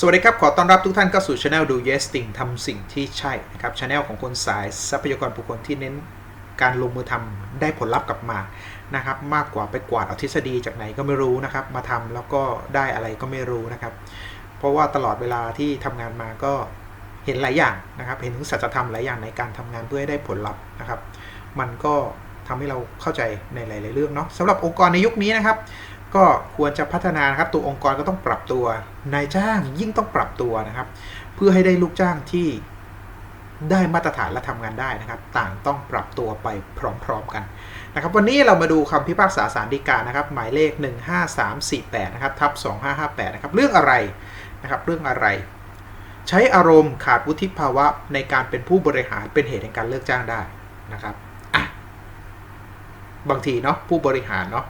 สวัสดีครับ ขอต้อนรับทุกท่านเข้าสู่ช anel ดู yes ติ่งทำสิ่งที่ใช่นะครับช anel ของคนสายทรัพยากรบุคคลที่เน้นการลงมือทำได้ผลลัพธ์กลับมานะครับมากกว่าไปกวาดเอาทฤษฎีจากไหนก็ไม่รู้นะครับ มาทำแล้วก็ได้อะไรก็ไม่รู้นะครับ เพราะว่าตลอดเวลาที่ทำงานมาก็เห็นหลายอย่างนะครับ เห็นถึงสัจธรรมหลายอย่างในการทำงานเพื่อให้ได้ผลลัพธ์นะครับ มันก็ทำให้เราเข้าใจในหลาย ๆ เรื่องเนาะสำหรับองค์กรในยุคนี้นะครับ ก็ควรจะพัฒนานะครับตัวองค์กรก็ต้องปรับตัวนายจ้างยิ่งต้องปรับตัวนะครับ เพื่อให้ได้ลูกจ้างที่ได้มาตรฐานและทำงานได้นะครับ ต่างต้องปรับตัวไปพร้อมๆกันนะครับ วันนี้เรามาดูคำพิพากษาสารดีกานะครับ หมายเลข 15348นะครับทับ2558นะครับเรื่องอะไรนะครับ เรื่องอะไร ใช้อารมณ์ขาดวุฒิภาวะในการเป็นผู้บริหารเป็นเหตุแห่งการเลิกจ้างได้นะครับอะบางทีเนาะผู้บริหารเนาะ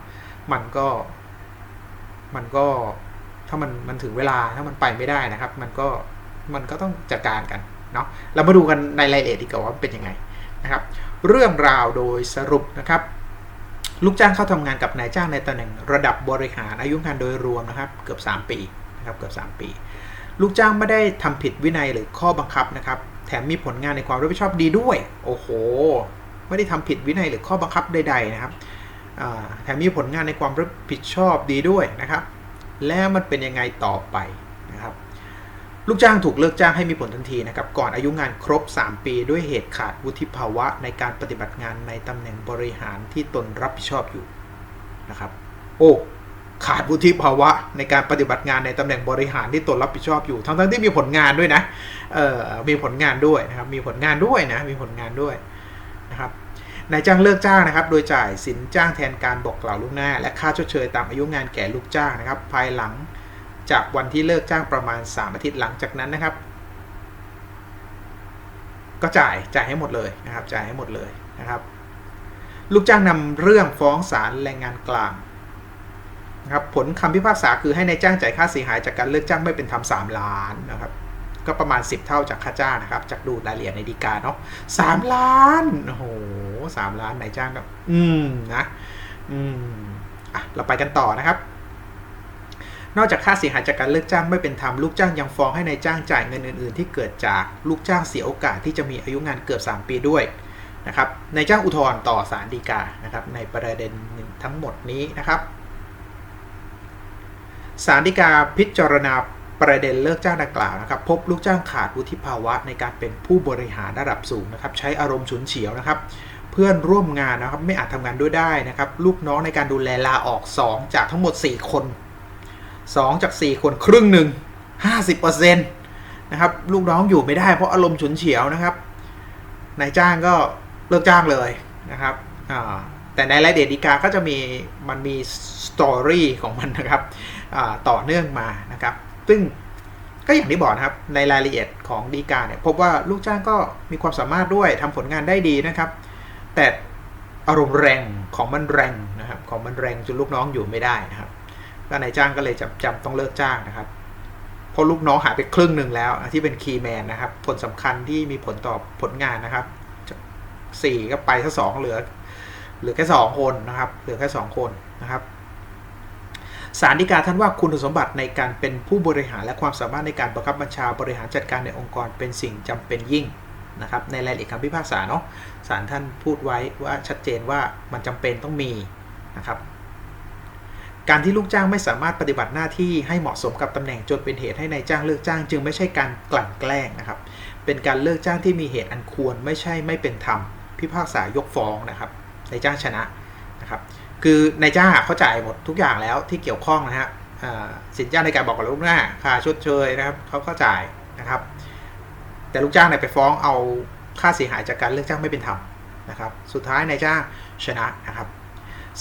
มันก็ มันก็ถ้ามันมันถึงเวลาถ้ามันไปไม่ได้นะครับ มันก็มันก็ต้องจัดการกันเนาะเรามาดูกันในรายละเอียดดีกว่าว่าเป็นยังไงนะครับ เรื่องราวโดยสรุปนะครับ ลูกจ้างเข้าทำงานกับนายจ้างในตำแหน่งระดับบริหารอายุงานโดยรวมนะครับ เกือบ 3 ปีนะครับเกือบ 3 ปี ลูกจ้างไม่ได้ทำผิดวินัยหรือข้อบังคับนะครับแถมมีผลงานในความรับผิดชอบดีด้วย โอ้โห ไม่ได้ทำผิดวินัยหรือข้อบังคับใดๆนะครับ แถมมีผลงานในความรับผิดชอบดีด้วยนะครับ แล้วมันเป็นยังไงต่อไปนะครับ ลูกจ้างถูกเลิกจ้างให้มีผลทันทีนะครับ ก่อนอายุงานครบ 3 ปีด้วยเหตุขาดวุฒิภาวะในการปฏิบัติงานในตำแหน่งบริหารที่ตนรับผิดชอบอยู่นะครับ โอ้ขาดวุฒิภาวะในการปฏิบัติงานในตำแหน่งบริหารที่ตนรับผิดชอบอยู่ ทั้งทั้งที่มีผลงานด้วยนะเอ่อมีผลงานด้วยนะครับ มีผลงานด้วยนะ มีผลงานด้วยนะครับ นายจ้างเลิกจ้างนะครับ โดยจ่ายสินจ้างแทนการบอกกล่าวล่วงหน้า และค่าชดเชยตามอายุงานแก่ลูกจ้างนะครับ ภายหลังจากวันที่เลิกจ้างประมาณ 3 อาทิตย์หลังจากนั้นนะครับ ก็จ่ายจ่ายให้หมดเลยนะครับ จ่ายให้หมดเลยนะครับ ลูกจ้างนำเรื่องฟ้องศาลแรงงานกลางนะครับ ผลคำพิพากษาคือให้ในายจ้างจ่ายค่าเสียหายจากการเลิกจ้างไม่เป็นธรรมสามล้านนะครับ ก็ประมาณ 10 เท่าจากค่าจ้างนะครับ จากดูรายละเอียดในดีกาเนาะสามล้านโอ้โหสามล้านนายจ้างก็อืมนะ อืมอะเราไปกันต่อนะครับนอกจากค่าเสียหายจากการเลิกจ้างไม่เป็นธรรมลูกจ้างยังฟ้องให้นายจ้างจ่ายเงินอื่น ๆ ที่เกิดจากลูกจ้างเสียโอกาสที่จะมีอายุงานเกือบ 3 ปีด้วยนะครับนายจ้างอุทธรณ์ต่อศาลฎีกานะครับในประเด็นทั้งหมดนี้นะครับศาลฎีกาพิจารณา ประเด็นเลิกจ้างดังกล่าวนะครับ พบลูกจ้างขาดวุฒิภาวะในการเป็นผู้บริหารระดับสูงนะครับ ใช้อารมณ์ฉุนเฉียวนะครับ เพื่อนร่วมงานนะครับ ไม่อาจทำงานด้วยได้นะครับ ลูกน้องในการดูแลลาออก 2 จากทั้งหมด 4 คน 2 จาก 4 คนครึ่งหนึ่ง50%นะครับ ลูกน้องอยู่ไม่ได้เพราะอารมณ์ฉุนเฉียวนะครับนายจ้างก็เลิกจ้างเลยนะครับแต่ในรายละเอียดดีกาก็จะมีมันมีสตอรี่ของมันนะครับต่อเนื่องมานะครับ ซึ่งก็อย่างที่บอกนะครับในรายละเอียดของดีกาเนี่ยพบว่าลูกจ้างก็มีความสามารถด้วยทำผลงานได้ดีนะครับ แต่อารมณ์แรงของมันแรงนะครับ ของมันแรงจนลูกน้องอยู่ไม่ได้นะครับก็นายจ้างก็เลยจำจำต้องเลิกจ้างนะครับเพราะลูกน้องหายไปครึ่งหนึ่งแล้วที่เป็นคีย์แมนนะครับผลสำคัญที่มีผลต่อผลงานนะครับสี่ก็ไปซะสองเหลือ เหลือแค่สองคนนะครับ เหลือแค่สองคนนะครับ สารดีกาท่านว่าคุณสมบัติในการเป็นผู้บริหารและความสามารถในการบังคับบัญชาบริหารจัดการในองค์กรเป็นสิ่งจำเป็นยิ่งนะครับในรายละเอียดคำพิพากษาเนาะศาลท่านพูดไว้ว่าชัดเจนว่ามันจำเป็นต้องมีนะครับการที่ลูกจ้างไม่สามารถปฏิบัติหน้าที่ให้เหมาะสมกับตำแหน่งจนเป็นเหตุให้ในายจ้างเลิกจ้าง จึงไม่ใช่การกลั่นแกล้งนะครับ เป็นการเลิกจ้างที่มีเหตุอันควรไม่ใช่ไม่เป็นธรรม พิพากษายกฟ้องนะครับนายจ้างชนะนะครับ คือนายจ้างเขาจ่ายหมดทุกอย่างแล้วที่เกี่ยวข้องนะฮะสินจ้างในการบอกกับลูกหน้าค่าชดเชยนะครับเขาก็จ่ายนะครับ แต่ลูกจ้างเนี่ยไปฟ้องเอาค่าเสียหายจากการเลิกจ้างไม่เป็นธรรมนะครับ สุดท้ายนายจ้างชนะนะครับ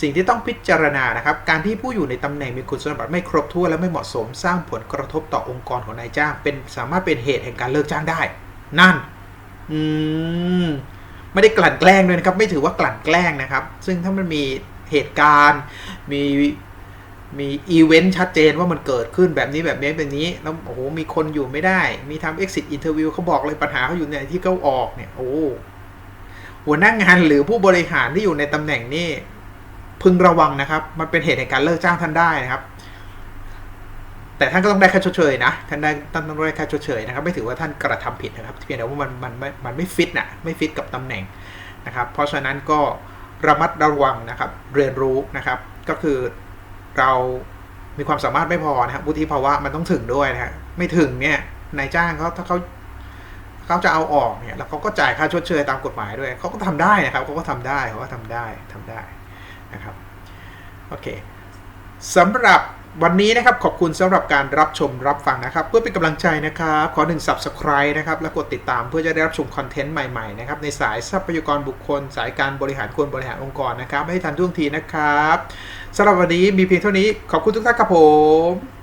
สิ่งที่ต้องพิจารณานะครับ การที่ผู้อยู่ในตำแหน่งมีคุณสมบัติไม่ครบถ้วนและไม่เหมาะสมสร้างผลกระทบต่อองค์กรของนายจ้าง เป็นสามารถเป็นเหตุแห่งการเลิกจ้างได้ นั่น อืมไม่ได้กลั่นแกล้งด้วยนะครับ ไม่ถือว่ากลั่นแกล้งนะครับ ซึ่งถ้ามันมี เหตุการณ์ มีมีอีเวนต์ชัดเจนว่ามันเกิดขึ้นแบบนี้แบบนี้แบบนี้ แล้วโอ้โหมีคนอยู่ไม่ได้ มีทำ exit interview เขาบอกเลยปัญหาเขาอยู่ในที่เขาออกเนี่ยโอ้หัวหน้างงานหรือผู้บริหารที่อยู่ในตำแหน่งนี้พึงระวังนะครับ มันเป็นเหตุในการเลิกจ้างท่านได้นะครับ แต่ท่านก็ต้องได้ค่าชดเชยนะท่านได้ท่านต้องได้ค่าชดเชยนะครับ ไม่ถือว่าท่านกระทำผิดนะครับเพียงแต่ว่ามันมันไมันมันไม่ฟิตนะไม่ฟิตกับตำแหน่งนะครับ เพราะฉะนั้นก็ ระมัดระวังนะครับ เรียนรู้นะครับ ก็คือเรามีความสามารถไม่พอนะครับวุฒิภาวะมันต้องถึงด้วยนะฮะไม่ถึงเนี่ยนายจ้างเขาถ้าเขาเขาจะเอาออกเนี่ยแล้วเขาก็จ่ายค่าชดเชยตามกฎหมายด้วยเขาก็ทำได้นะครับเขาก็ทำได้เขาก็ทำได้ทำได้นะครับโอเคสำหรับ วันนี้นะครับขอบคุณสำหรับการรับชมรับฟังนะครับ เพื่อเป็นกำลังใจนะครับ ขอหนึ่ง subscribe นะครับและกดติดตามเพื่อจะได้รับชมคอนเทนต์ใหม่ๆนะครับในสายทรัพยากรบุคคล สายการบริหารคนบริหารองค์กรนะครับ ให้ทันท่วงทีนะครับสำหรับวันนี้มีเพียงเท่านี้ขอบคุณทุกท่านครับผม